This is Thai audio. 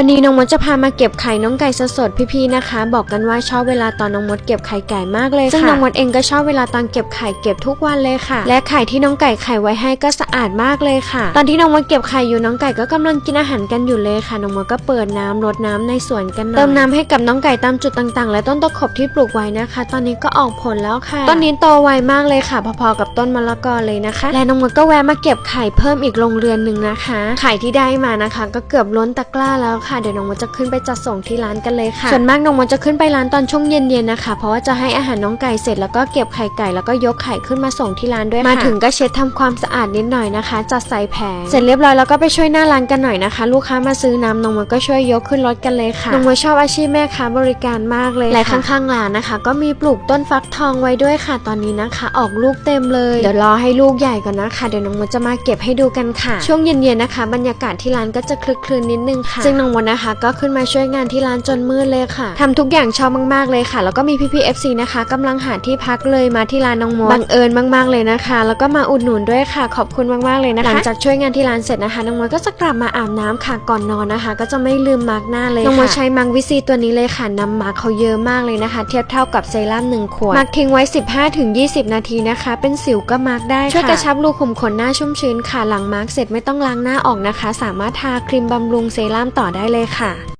วันนี้น้องมดจะพามาเก็บไข่น้องไก่สดๆพี่ๆนะคะ บอกกันว่าชอบเวลาตอนน้องมดเก็บไข่ไก่มากเลยค่ะซึ่งน้องมดเองก็ชอบเวลาตอนเก็บไข่เก็บทุกวันเลยค่ะ และไข่ที่น้องไก่ไข่ไว้ให้ก็สะอาดมากเลยค่ะ ตอนที่น้องมดเก็บไข่อยู่น้องไก่ก็กำลังกินอาหารกันอยู่เลยค่ะน้องมดก็เปิดน้ำรดน้ำในสวนกันเติมน้ำให้กับน้องไก่ตามจุดต่างๆ และต้นตะขบที่ปลูกไว้นะคะ ตอนนี้ก็ออกผลแล้วค่ะ ต้นนี้โตไวมากเลยค่ะ พอๆกับต้นมะละกอเลยนะคะ และน้องมดก็แวะมาเก็บไข่เพิ่มอีกโรงเรือนหนึ่งนะคะ ไข่ที่ได้มานะคะ ก็เกือบล้นตะกร้าแล้วค่ะเดี๋ยวน้องมดจะขึ้นไปจัดส่งที่ร้านกันเลยค่ะ ส่วนมากน้องมดจะขึ้นไปร้านตอนช่วงเย็นๆนะคะ เพราะว่าจะให้อาหารน้องไก่เสร็จแล้วก็เก็บไข่ไก่แล้วก็ยกไข่ขึ้นมาส่งที่ร้านด้วยค่ะมาถึงก็เช็ดทำความสะอาดนิดหน่อยนะคะ จัดใส่แผงเสร็จเรียบร้อยแล้วก็ไปช่วยหน้าร้านกันหน่อยนะคะ ลูกค้ามาซื้อน้ำน้องมดก็ช่วยยกขึ้นรถกันเลยค่ะน้องมดชอบอาชีพแม่ค้าบริการมากเลยและข้างๆร้านนะคะ ก็มีปลูกต้นฟักทองไว้ด้วยค่ะ ตอนนี้นะคะ ออกลูกเต็มเลยเดี๋ยวรอให้ลูกใหญ่ก่อนนะคะเดี๋ยวน้องมดจะมาเก็บให้ดูกันค่ะ ช่วงเย็นๆนะคะ บรรยากาศที่ร้านก็จะคลึกคลืนนิดนึงค่ะซึ่งน้องมดนะคะ ก็ขึ้นมาช่วยงานที่ร้านจนมืดเลยค่ะทำทุกอย่างชอบมากๆเลยค่ะ แล้วก็มีพี่ๆ FC นะคะกำลังหาที่พักเลยมาที่ร้านน้องมดบังเอิญมากๆเลยนะคะ แล้วก็มาอุดหนุนด้วยค่ะ ขอบคุณมากๆเลยนะคะหลังจากช่วยงานที่ร้านเสร็จนะคะน้องมดก็จะกลับมาอาบน้ำค่ะก่อนนอนนะคะ ก็จะไม่ลืมมาร์กหน้าเลยค่ะน้องมดใช้มังวิซีตัวนี้เลยค่ะนำมาร์กเขาเยอะมากเลยนะคะ เทียบเท่ากับเซรั่มหนึ่งขวดมาร์กทิ้งไว้ 15-20 นาทีนะคะ เป็นสิวก็มาร์กได้ค่ะช่วยกระชับรูขุมขนหน้าชุ่มชื้นค่ะหลังมาร์กเสร็จไม่ต้องล้างหน้าออกนะคะ สามารถทาครีมบำรุงเซรั่มต่อได้เลยค่ะ